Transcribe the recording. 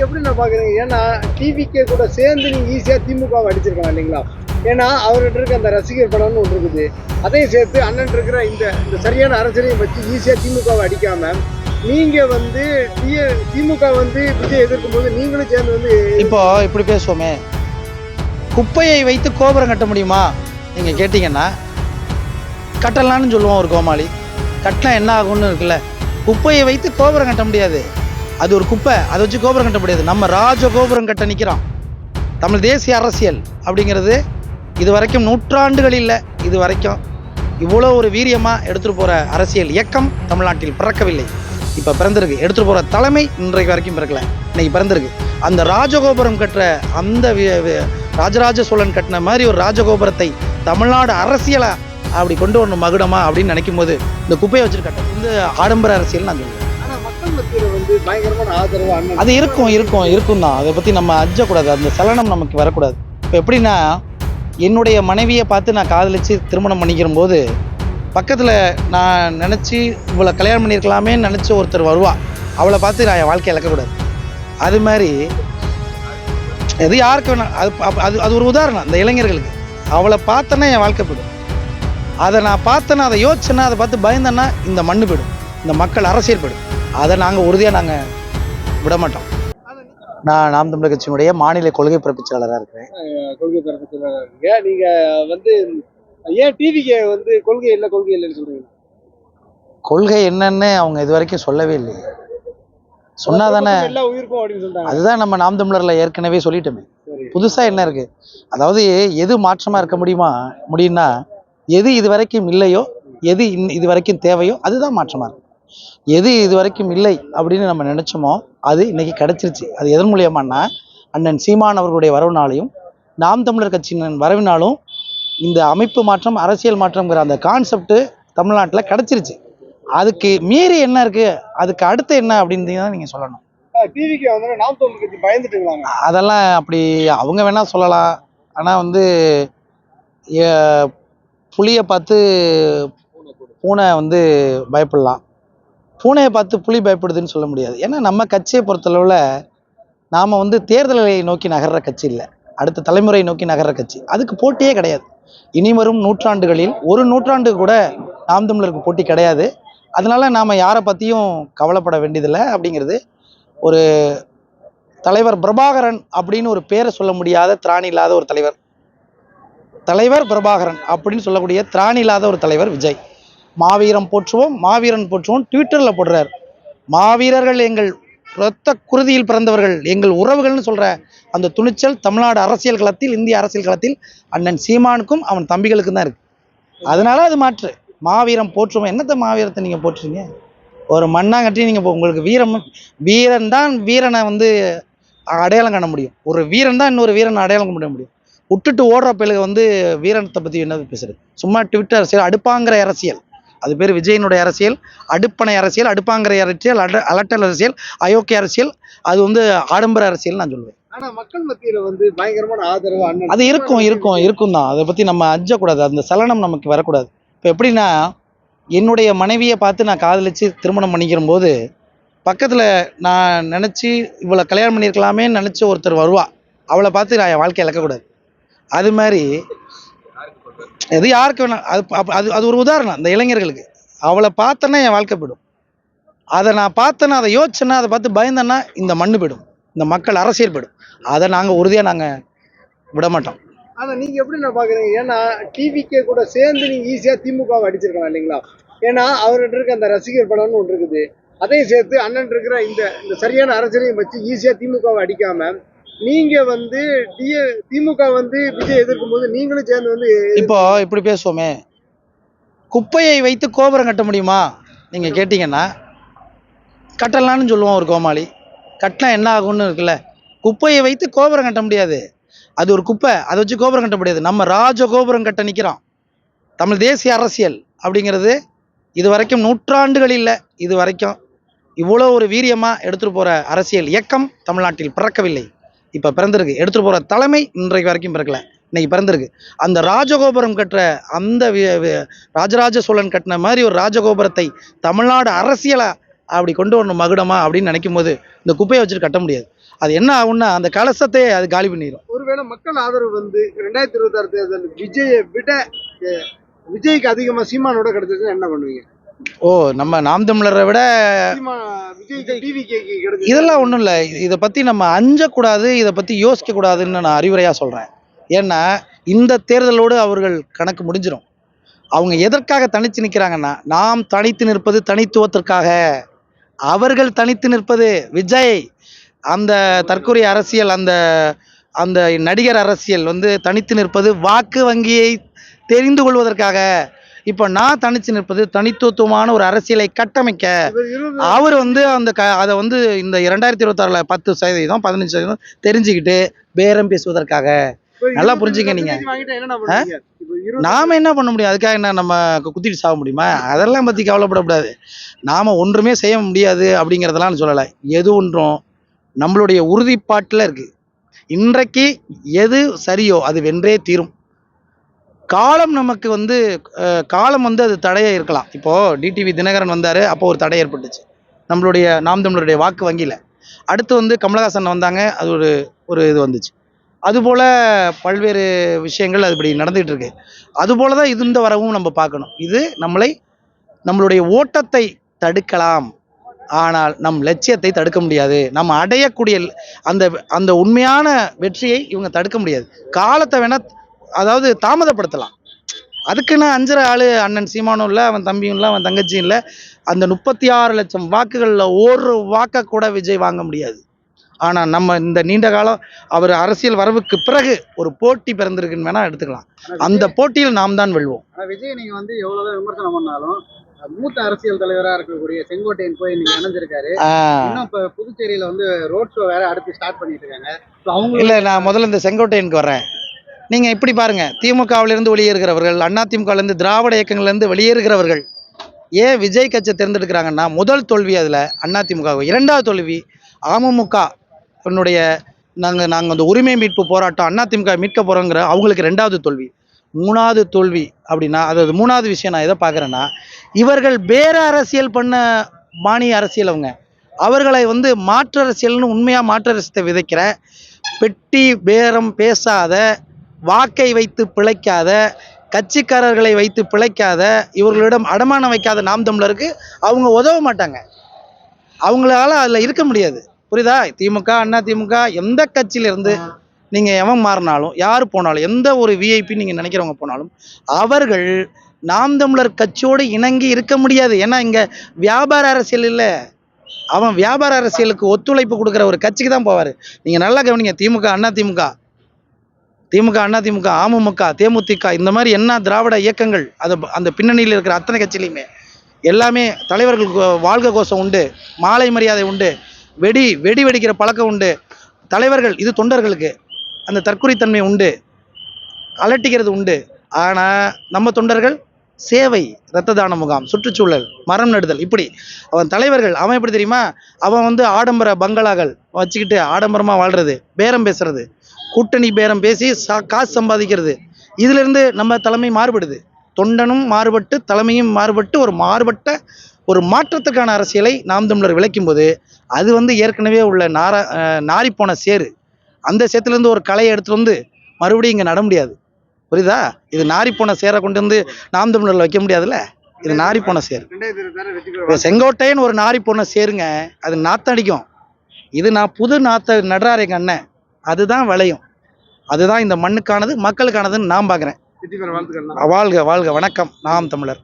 நீங்க எப்படி நான் பாக்குறீங்க ஏன்னா டிவிக்கே கூட சேர்ந்து நீங்க ஈஸியா திமுகவை அடிச்சிருக்கலாம் இல்லைங்களா? ஏன்னா அவர்கிட்ட இருக்க அந்த ரசிகர் படம்னு ஒன்று இருக்குது. அதையும் சேர்த்து அண்ணன் இருக்கிற இந்த இந்த சரியான அரசியலையும் வச்சு ஈஸியா திமுகவை அடிக்காம நீங்க வந்து திமுக வந்து விஜய் எதிர்க்கும் போது நீங்களும் சேர்ந்து வந்து இப்போ இப்படி பேசுவோமே. குப்பையை வைத்து கோபுரம் கட்ட முடியுமா? நீங்கள் கேட்டிங்கன்னா கட்டலான்னு சொல்லுவோம் ஒரு கோமாளி. கட்டினா என்ன ஆகும்னு இருக்குல்ல. குப்பையை வைத்து கோபுரம் கட்ட முடியாது. அது ஒரு குப்பை. அதை வச்சு கோபுரம் கட்ட முடியாது. நம்ம ராஜ கோபுரம் கட்ட நிற்கிறோம் தமிழ் தேசிய அரசியல் அப்படிங்கிறது இது வரைக்கும் நூற்றாண்டுகள் இல்லை. இது வரைக்கும் இவ்வளோ ஒரு வீரியமாக எடுத்துகிட்டு போகிற அரசியல் இயக்கம் தமிழ்நாட்டில் பிறக்கவில்லை. இப்போ பிறந்திருக்கு. எடுத்துகிட்டு போகிற தலைமை இன்றைக்கு வரைக்கும் பிறக்கல. இன்னைக்கு பிறந்திருக்கு. அந்த ராஜகோபுரம் கட்டுற அந்த ராஜராஜ சோழன் கட்டின மாதிரி ஒரு ராஜகோபுரத்தை தமிழ்நாடு அரசியலாக அப்படி கொண்டு வரணும் மகுடமா அப்படின்னு நினைக்கும் போது இந்த குப்பையை வச்சுருக்கட்டும் இந்த ஆடம்பர அரசியல் நான் சொல்லுவேன் அது இருக்கும் இருக்கும் இருக்கும் தான் அதை பற்றி நம்ம அஞ்சக்கூடாது. அந்த சலனம் நமக்கு வரக்கூடாது. இப்போ எப்படின்னா என்னுடைய மனைவியை பார்த்து நான் காதலிச்சு திருமணம் பண்ணிக்கிற போது பக்கத்தில் நான் நினச்சி இவளை கல்யாணம் பண்ணியிருக்கலாமேன்னு நினச்ச ஒருத்தர் வருவா. அவளை பார்த்து நான் என் வாழ்க்கை இழக்கக்கூடாது. அது மாதிரி எது யாருக்கு வேணாம் அது அது அது ஒரு உதாரணம் அந்த இளைஞர்களுக்கு. அவளை பார்த்தேன்னா என் வாழ்க்கை போயிடும். அதை நான் பார்த்தேன்னா அதை யோசிச்சேன்னா அதை பார்த்து பயந்தேன்னா இந்த மண்ணு போயிடும். இந்த மக்கள் அரசியல் போயிடும். அதை நாங்கள் உறுதியாக நாங்கள் விட மாட்டோம். நான் நாம் தமிழர் கட்சியினுடைய மாநில கொள்கை பிறப்பிச்சாளராக இருக்கிறேன். கொள்கை பரப்பத்தில் இருக்கீங்க. நீங்க வந்து ஏன் டிவிக்கு வந்து கொள்கை இல்லை கொள்கை இல்லைன்னு சொல்றீங்க? கொள்கை என்னன்னு அவங்க இது வரைக்கும் சொல்லவே இல்லையே. அப்படின்னு சொல்றாங்க. அதுதான் நம்ம நாம் தமிழர்ல ஏற்கனவே சொல்லிட்டோமே. சரி. புதுசா என்ன இருக்கு? அதாவது எது மாற்றமா இருக்க முடியுமா முடியும்னா எது இது வரைக்கும் இல்லையோ எது இது வரைக்கும் தேவையோ அதுதான் மாற்றமா இருக்கும் எது இது வரைக்கும் இல்லை அப்படின்னு நம்ம நினைச்சோமோ அது இன்னைக்கு கிடைச்சிருச்சு. அது எதன் மூலியமானா அண்ணன் சீமான் அவர்களுடைய வரவுனாலையும் நாம் தமிழர் கட்சியின் வரவினாலும் இந்த அமைப்பு மாற்றம் அரசியல் மாற்றம்ங்கிற அந்த கான்செப்ட் தமிழ்நாட்டில் கிடைச்சிருச்சு. அதுக்கு மீறி என்ன இருக்கு? அதுக்கு அடுத்து என்ன அப்படின்னு தான் நீங்க சொல்லணும். அதெல்லாம் அப்படி அவங்க வேணா சொல்லலாம். ஆனால் வந்து புலியை பார்த்து பூனை வந்து பயப்படலாம். பூனையை பார்த்து புலி பயப்படுதுன்னு சொல்ல முடியாது. ஏன்னா நம்ம கட்சியை பொறுத்தளவில் நாம் வந்து தேர்தலை நோக்கி நகர்ற கட்சி இல்லை. அடுத்த தலைமுறை நோக்கி நகர்ற கட்சி. அதுக்கு போட்டியே கிடையாது. இனி வரும் நூற்றாண்டுகளில் ஒரு நூற்றாண்டு கூட நாம் தமிழருக்கு போட்டி கிடையாது. அதனால நாம் யாரை பற்றியும் கவலைப்பட வேண்டியதில்லை அப்படிங்கிறது ஒரு தலைவர் பிரபாகரன் அப்படின்னு ஒரு பேரை சொல்ல முடியாத திராணி இல்லாத ஒரு தலைவர். தலைவர் பிரபாகரன் அப்படின்னு சொல்லக்கூடிய திராணி இல்லாத ஒரு தலைவர் விஜய். மாவீரம் போற்றுவோம் மாவீரன் போற்றுவோம். ட்விட்டரில் போடுறார். மாவீரர்கள் எங்கள் இரத்த குருதியில் பிறந்தவர்கள் எங்கள் உறவுகள்னு சொல்கிற அந்த துணிச்சல் தமிழ்நாடு அரசியல் களத்தில் இந்திய அரசியல் களத்தில் அண்ணன் சீமானுக்கும் அவன் தம்பிகளுக்கும் தான் இருக்குது அதனால அது மாற்று. மாவீரம் போற்றுவோம். என்னத்தை மாவீரத்தை நீங்கள் போற்றுறீங்க? ஒரு மண்ணாங்கட்டி நீங்கள் உங்களுக்கு வீரம் வீரன் தான் வீரனை வந்து அடையாளம் காண முடியும். ஒரு வீரன் தான் இன்னொரு வீரனை அடையாளம் காண முடியும். விட்டுட்டு ஓடுற பிள்ளைங்க வந்து வீரனத்தை பற்றி என்ன பேசுறது? சும்மா ட்விட்டர் அரசியல் அடுப்பாங்கிற அரசியல். அது பேர் விஜயனுடைய அரசியல் அடுப்பனை அரசியல் அடுப்பாங்கிற அரசியல் அட அலட்டல் அரசியல் அயோக்கிய அரசியல் அது வந்து ஆடம்பர அரசியல் நான் சொல்லுவேன் ஆனா மக்கள் மத்தியில வந்து பயங்கரமான ஆதரவு அது இருக்கும் இருக்கும் இருக்கும் தான். அதை பற்றி நம்ம அஞ்சக்கூடாது. அந்த சலனம் நமக்கு வரக்கூடாது. இப்போ எப்படின்னா என்னுடைய மனைவியை பார்த்து நான் காதலிச்சு திருமணம் பண்ணிக்கிற போது பக்கத்தில் நான் நினச்சி இவளை கல்யாணம் பண்ணியிருக்கலாமேன்னு நினச்ச ஒருத்தர் வருவா. அவளை பார்த்து நான் என் வாழ்க்கையை இழக்கக்கூடாது. அது மாதிரி எது யாருக்கு வேணா அது அது அது ஒரு உதாரணம் அந்த இளைஞர்களுக்கு. அவளை பார்த்தேன்னா என் வாழ்க்கை போயிடும். அதை நான் பார்த்தேன்னா அதை யோசிச்சேன்னா அதை பார்த்து பயந்தேன்னா இந்த மண்ணு போயிடும். இந்த மக்கள் அரசியல் போயிடும். அதை நாங்கள் உறுதியாக நாங்கள் விட மாட்டோம். ஆனால் நீங்கள் எப்படி நான் பார்க்குறீங்க ஏன்னா டிவிக்கே கூட சேர்ந்து நீங்கள் ஈஸியாக திமுகவை அடிச்சிருக்கலாம் இல்லைங்களா? ஏன்னா அவர்கிட்ட இருக்க அந்த ரசிகர் படம்னு ஒன்று இருக்குது. அதையும் சேர்த்து அண்ணன் இருக்கிற இந்த இந்த சரியான அரசியலையும் வச்சு ஈஸியாக திமுகவை அடிக்காமல் நீங்க வந்து திமுக வந்து விஜய் எதிர்க்கும் போது நீங்களும் சேர்ந்து வந்து இப்போ இப்படி பேசுவோமே. குப்பையை வைத்து கோபுரம் கட்ட முடியுமா? நீங்கள் கேட்டிங்கன்னா கட்டலான்னு சொல்லுவோம் ஒரு கோமாளி. கட்டினா என்ன ஆகும்னு இருக்குல்ல. குப்பையை வைத்து கோபுரம் கட்ட முடியாது. அது ஒரு குப்பை அதை வச்சு கோபுரம் கட்ட முடியாது. நம்ம ராஜ கோபுரம் கட்ட நிற்கிறோம் தமிழ் தேசிய அரசியல் அப்படிங்கிறது இது வரைக்கும் நூற்றாண்டுகள் இல்லை. இது வரைக்கும் இவ்வளோ ஒரு வீரியமாக எடுத்துகிட்டு போகிற அரசியல் இயக்கம் தமிழ்நாட்டில் பிறக்கவில்லை. இப்போ பிறந்திருக்கு. எடுத்துகிட்டு போகிற தலைமை இன்றைக்கு வரைக்கும் பிறக்கல. இன்னைக்கு பிறந்திருக்கு. அந்த ராஜகோபுரம் கட்டுற அந்த ராஜராஜ சோழன் கட்டின மாதிரி ஒரு ராஜகோபுரத்தை தமிழ்நாடு அரசியலாக அப்படி கொண்டு வரணும் மகுடமா அப்படின்னு நினைக்கும் போது இந்த குப்பையை வச்சுட்டு கட்ட முடியாது. அது என்ன ஆகும்னா அந்த கலசத்தை அது காலி பண்ணிடும் ஒருவேளை மக்கள் ஆதரவு வந்து ரெண்டாயிரத்தி இருபத்தாறு தேர்தல் விஜயை விட விஜய்க்கு அதிகமாக சீமானோட கிடைச்சதுன்னா என்ன பண்ணுவீங்க? ஓ நம்ம நாம் தமிழரை விட இதெல்லாம் ஒன்றும் இல்லை. இதை பற்றி நம்ம அஞ்சக்கூடாது இதை பற்றி யோசிக்கக்கூடாதுன்னு நான் அறிவுரையாக சொல்கிறேன் ஏன்னா இந்த தேர்தலோடு அவர்கள் கணக்கு முடிஞ்சிடும் அவங்க எதற்காக தனித்து நிற்கிறாங்கன்னா நாம் தனித்து நிற்பது தனித்துவத்திற்காக. அவர்கள் தனித்து நிற்பது விஜய். அந்த தற்கொலை அரசியல் அந்த அந்த நடிகர் அரசியல் வந்து தனித்து நிற்பது வாக்கு வங்கியை தெரிந்து கொள்வதற்காக. இப்போ நான் தனித்து நிற்பது தனித்துவத்துவமான ஒரு அரசியலை கட்டமைக்க. அவர் வந்து அந்த க அதை வந்து இந்த இரண்டாயிரத்தி இருபத்தாறில் பத்து சதவீதம் பதினஞ்சு சதவீதம் தெரிஞ்சுக்கிட்டு பேரம் பேசுவதற்காக. நல்லா புரிஞ்சுக்க நீங்க. நாம என்ன பண்ண முடியும்? அதுக்காக என்ன நம்ம குத்திட்டு சாக முடியுமா? அதெல்லாம் பற்றி கவலைப்படக்கூடாது. நாம ஒன்றுமே செய்ய முடியாது அப்படிங்கிறதெல்லாம் சொல்லலை. எது ஒன்றும் நம்மளுடைய உறுதிப்பாட்டில் இருக்கு. இன்றைக்கு எது சரியோ அது வென்றே தீரும். காலம் நமக்கு வந்து காலம் வந்து அது தடையாக இருக்கலாம். இப்போது டிடிவி தினகரன் வந்தார் அப்போது ஒரு தடை ஏற்பட்டுச்சு. நம்மளுடைய நாம் தமிழருடைய வாக்கு வங்கியில். அடுத்து வந்து கமலஹாசன் வந்தாங்க அது ஒரு ஒரு இது வந்துச்சு. அதுபோல் பல்வேறு விஷயங்கள் அது இப்படி நடந்துகிட்டு இருக்கு. அதுபோல தான் இது இந்த வரவும் நம்ம பார்க்கணும். இது நம்மளை நம்மளுடைய ஓட்டத்தை தடுக்கலாம். ஆனால் நம் லட்சியத்தை தடுக்க முடியாது. நம்ம அடையக்கூடிய அந்த அந்த உண்மையான வெற்றியை இவங்க தடுக்க முடியாது. காலத்தை வேணால் அதாவது தாமதப்படுத்தலாம். அதுக்குன்னு அஞ்சரை ஆளு அண்ணன் சீமானும் இல்லை அவன் தம்பியும் இல்லை அவன் தங்கச்சியும் இல்லை. அந்த முப்பத்தி ஆறு லட்சம் வாக்குகளில் ஒரு வாக்கை கூட விஜய் வாங்க முடியாது. ஆனால் நம்ம இந்த நீண்ட காலம் அவர் அரசியல் வரவுக்கு பிறகு ஒரு போட்டி பிறந்திருக்குன்னு வேணா எடுத்துக்கலாம். அந்த போட்டியில் நாம் தான் வெல்வோம். ஆனா விஜய் நீங்க வந்து எவ்வளவுதான் விமர்சனம் பண்ணாலும் மூத்த அரசியல் தலைவரா இருக்கக்கூடிய செங்கோட்டையன் போய் நீங்க இணைஞ்சிருக்காரு. இன்னும் இப்ப புதுச்சேரியில வந்து ரோட் ஷோ வேற அடுத்து ஸ்டார்ட் பண்ணிட்டு இருக்காங்க. இல்லை நான் முதல்ல இந்த செங்கோட்டையனுக்கு வர்றேன். நீங்கள் இப்படி பாருங்கள் திமுகவிலிருந்து வெளியேறுகிறவர்கள் அண்ணா திமுகவிலேருந்து திராவிட இயக்கங்கள்லேருந்து வெளியேறுகிறவர்கள் ஏன் விஜய் கட்சியை தேர்ந்தெடுக்கிறாங்கன்னா முதல் தோல்வி அதில் அண்ணா திமுக. இரண்டாவது தோல்வி அமமுக என்னுடைய நாங்கள் நாங்கள் அந்த உரிமை மீட்பு போராட்டம் அண்ணா திமுக மீட்க போகிறோங்கிற அவங்களுக்கு ரெண்டாவது தோல்வி. மூணாவது தோல்வி அப்படின்னா அதாவது மூணாவது விஷயம் நான் எதை பார்க்குறேன்னா இவர்கள் பேர அரசியல் பண்ண மானிய அரசியல் அவங்க. அவர்களை வந்து மாற்று அரசியல்னு உண்மையாக மாற்று அரசியத்தை விதைக்கிற பெட்டி பேரம் பேசாத வாக்கை வைத்து பிழைக்காத கட்சிக்காரர்களை வைத்து பிழைக்காத இவர்களிடம் அடமானம் வைக்காத நாம் தமிழருக்கு அவங்க உதவ மாட்டாங்க. அவங்களால அதில் இருக்க முடியாது. புரியுதா? திமுக அண்ணா திமுக எந்த கட்சியிலிருந்து நீங்கள் எவன் மாறினாலும் யார் போனாலும் எந்த ஒரு விஐபி நீங்கள் நினைக்கிறவங்க போனாலும் அவர்கள் நாம் தமிழர் கட்சியோடு இணங்கி இருக்க முடியாது. ஏன்னா இங்கே வியாபார அரசியல் இல்லை. அவன் வியாபார அரசியலுக்கு ஒத்துழைப்பு கொடுக்குற ஒரு கட்சிக்கு தான் போவார். நீங்கள் நல்லா கவனிங்க திமுக அண்ணா திமுக திமுக அண்ணா திமுக அமமுக தேமுதிக இந்த மாதிரி என்ன திராவிட இயக்கங்கள் அது அந்த பின்னணியில் இருக்கிற அத்தனை கட்சியிலையுமே எல்லாமே தலைவர்களுக்கு வாழ்க கோஷம் உண்டு மாலை மரியாதை உண்டு வெடி வெடி வெடிக்கிற பழக்கம் உண்டு. தலைவர்கள் இது தொண்டர்களுக்கு அந்த தற்கொலைத்தன்மை உண்டு அலட்டிக்கிறது உண்டு. ஆனால் நம்ம தொண்டர்கள் சேவை இரத்த தான முகாம் சுற்றுச்சூழல் மரம் நடுதல் இப்படி. அவன் தலைவர்கள் அவன் எப்படி தெரியுமா? அவன் வந்து ஆடம்பர பங்களாக்கள் வச்சுக்கிட்டு ஆடம்பரமாக வாழ்கிறது பேரம் பேசுறது. கூட்டணி பேரம் பேசி சா காசு சம்பாதிக்கிறது. இதிலிருந்து நம்ம தலைமை மாறுபடுது. தொண்டனும் மாறுபட்டு தலைமையும் மாறுபட்டு ஒரு மாறுபட்ட ஒரு மாற்றத்துக்கான அரசியலை நாம் தமிழர் விளைக்கும் போது அது வந்து ஏற்கனவே உள்ள நாரா நாரிப்போன சேரு அந்த சேத்துலேருந்து ஒரு களையை எடுத்துட்டு வந்து மறுபடியும் இங்கே நட முடியாது. புரியுதா? இது நாரிப்போன சேரை கொண்டு வந்து நாம் தமிழரில் வைக்க முடியாதுல்ல? இது நாரிப்போன சேர் செங்கோட்டையன் ஒரு நாரிப்போன சேருங்க அது நாத்தடிக்கும். இது நான் புது நாத்த நடுறாரு எங்கள் அண்ணன். அதுதான் விளையும். அதுதான் இந்த மண்ணுக்கானது மக்களுக்கானதுன்னு நான் பார்க்குறேன். வாழ்க வாழ்க வணக்கம். நாம் தமிழர்.